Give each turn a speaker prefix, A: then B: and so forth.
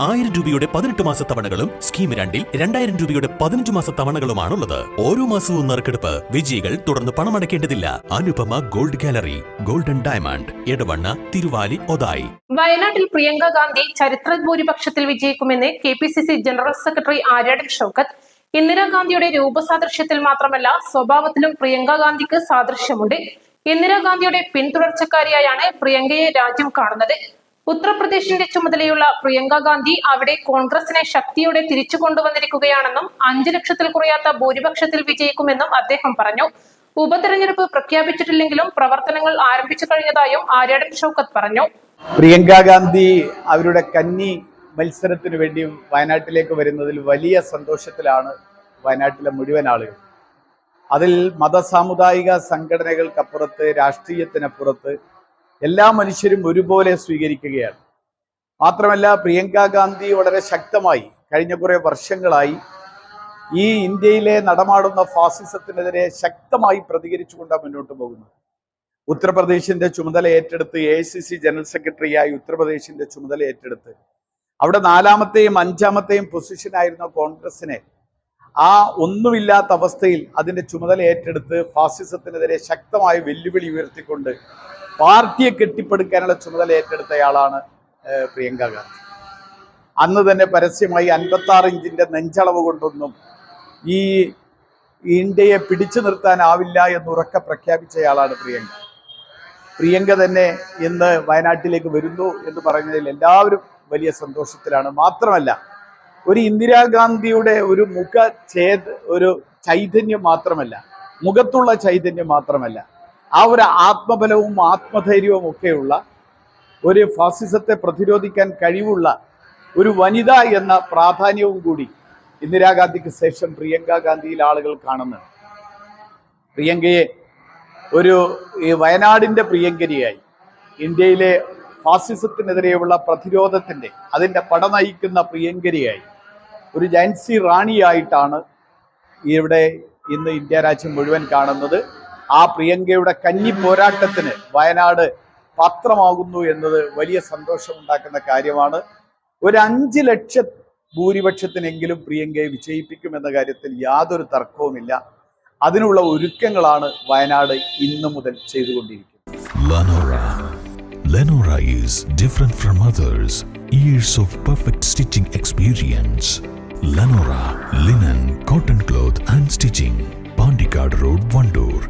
A: ആയിരം രൂപയുടെ പതിനെട്ട് മാസ തവണകളും സ്കീം രണ്ടിൽ രണ്ടായിരം രൂപയുടെ പതിനഞ്ച് മാസ തവണകളുമാണുള്ളത്. ഓരോ മാസവും നറുക്കെടുപ്പ് വിജയികൾ തുടർന്ന് പണമടയ്ക്കേണ്ടതില്ല. Anupama gold gallery golden diamond Edavanna Thiruvali Othayi.
B: വയനാട്ടിൽ പ്രിയങ്ക ഗാന്ധി ചരിത്ര ഭൂരിപക്ഷത്തിൽ വിജയിക്കുമെന്ന് K P C C general secretary Aryadan Shoukath. ഇന്ദിരാഗാന്ധിയുടെ രൂപസാദൃശ്യത്തിൽ മാത്രമല്ല സ്വഭാവത്തിലും പ്രിയങ്ക ഗാന്ധിക്ക് സാദൃശ്യമുണ്ട്. ഇന്ദിരാഗാന്ധിയുടെ പിന്തുടർച്ചക്കാരിയായാണ് പ്രിയങ്കയെ രാജ്യം കാണുന്നത്. ഉത്തർപ്രദേശിന്റെ ചുമതലയുള്ള പ്രിയങ്ക ഗാന്ധി അവിടെ കോൺഗ്രസിനെ ശക്തിയോടെ തിരിച്ചു കൊണ്ടുവന്നിരിക്കുകയാണെന്നും അഞ്ചു ലക്ഷത്തിൽ കുറയാത്ത ഭൂരിപക്ഷത്തിൽ വിജയിക്കുമെന്നും അദ്ദേഹം പറഞ്ഞു. ഉപതെരഞ്ഞെടുപ്പ് പ്രഖ്യാപിച്ചിട്ടില്ലെങ്കിലും പ്രവർത്തനങ്ങൾ ആരംഭിച്ചു കഴിഞ്ഞതായും ആര്യാടൻ ഷൗക്കത്ത് പറഞ്ഞു.
C: പ്രിയങ്ക ഗാന്ധി അവരുടെ കന്നി മത്സരത്തിനു വേണ്ടിയും വയനാട്ടിലേക്ക് വരുന്നതിൽ വലിയ സന്തോഷത്തിലാണ് വയനാട്ടിലെ മുഴുവൻ ആളുകൾ. അതിൽ മതസാമുദായിക സംഘടനകൾക്കപ്പുറത്ത് രാഷ്ട്രീയത്തിനപ്പുറത്ത് എല്ലാ മനുഷ്യരും ഒരുപോലെ സ്വീകരിക്കുകയാണ്. മാത്രമല്ല പ്രിയങ്ക ഗാന്ധി വളരെ ശക്തമായി കഴിഞ്ഞ കുറേ വർഷങ്ങളായി ഈ ഇന്ത്യയിലെ നടമാടുന്ന ഫാസിസത്തിനെതിരെ ശക്തമായി പ്രതികരിച്ചുകൊണ്ടാണ് മുന്നോട്ട് പോകുന്നത്. ഉത്തർപ്രദേശിന്റെ ചുമതല ഏറ്റെടുത്ത് എ സി സി ജനറൽ സെക്രട്ടറിയായി ഉത്തർപ്രദേശിന്റെ ചുമതല ഏറ്റെടുത്ത് അവിടെ നാലാമത്തെയും അഞ്ചാമത്തെയും പൊസിഷനായിരുന്ന കോൺഗ്രസിനെ ആ ഒന്നുമില്ലാത്ത അവസ്ഥയിൽ അതിന്റെ ചുമതല ഏറ്റെടുത്ത് ഫാസിസത്തിനെതിരെ ശക്തമായ വെല്ലുവിളി ഉയർത്തിക്കൊണ്ട് പാർട്ടിയെ കെട്ടിപ്പടുക്കാനുള്ള ചുമതല ഏറ്റെടുത്തയാളാണ് പ്രിയങ്ക ഗാന്ധി. അന്ന് തന്നെ പരസ്യമായി അൻപത്തി ആറ് ഇഞ്ചിന്റെ നെഞ്ചളവ് കൊണ്ടൊന്നും ഈ ഇന്ത്യയെ പിടിച്ചു നിർത്താനാവില്ല എന്ന് ഉറക്കെ പ്രഖ്യാപിച്ചയാളാണ് പ്രിയങ്ക. പ്രിയങ്ക തന്നെ ഇന്ന് വയനാട്ടിലേക്ക് വരുന്നു എന്ന് പറഞ്ഞതിൽ എല്ലാവരും വലിയ സന്തോഷത്തിലാണ്. മാത്രമല്ല ഒരു ഇന്ദിരാഗാന്ധിയുടെ ഒരു മുഖ ഛേദ ഒരു ചൈതന്യം മാത്രമല്ല മുഖത്തുള്ള ചൈതന്യം മാത്രമല്ല ആ ഒരു ആത്മബലവും ആത്മധൈര്യവും ഒക്കെയുള്ള ഒരു ഫാസിസത്തെ പ്രതിരോധിക്കാൻ കഴിവുള്ള ഒരു വനിത എന്ന പ്രാധാന്യവും കൂടി ഇന്ദിരാഗാന്ധിക്ക് ശേഷം പ്രിയങ്ക ഗാന്ധിയിൽ ആളുകൾ കാണുന്നുണ്ട് പ്രിയങ്കയെ ഒരു ഈ വയനാടിന്റെ പ്രിയങ്കരിയായി. ഇന്ത്യയിലെ ഫാസിസത്തിനെതിരെയുള്ള പ്രതിരോധത്തിന്റെ അതിന്റെ പട നയിക്കുന്ന പ്രിയങ്കരിയായി. ഒരു ജാൻസി റാണിയായിട്ടാണ് ഇവിടെ ഇന്ന് ഇന്ത്യ രാജ്യം മുഴുവൻ കാണുന്നത്. ആ പ്രിയങ്കയുടെ കഞ്ഞി പോരാട്ടത്തിന് വയനാട് പാത്രമാകുന്നു എന്നത് വലിയ സന്തോഷമുണ്ടാക്കുന്ന കാര്യമാണ് ഒരു അഞ്ച് ലക്ഷ ഭൂരിപക്ഷത്തിനെങ്കിലും പ്രിയങ്കയെ വിജയിപ്പിക്കുമെന്ന കാര്യത്തിൽ യാതൊരു തർക്കവുമില്ല അതിനുള്ള ഒരുക്കങ്ങളാണ് വയനാട് ഇന്നു മുതൽ ചെയ്തുകൊണ്ടിരിക്കുന്നത്
D: Lenora is different from others. Years of perfect stitching experience. Lenora linen, cotton cloth and stitching. Pandikad Road, Vandoor.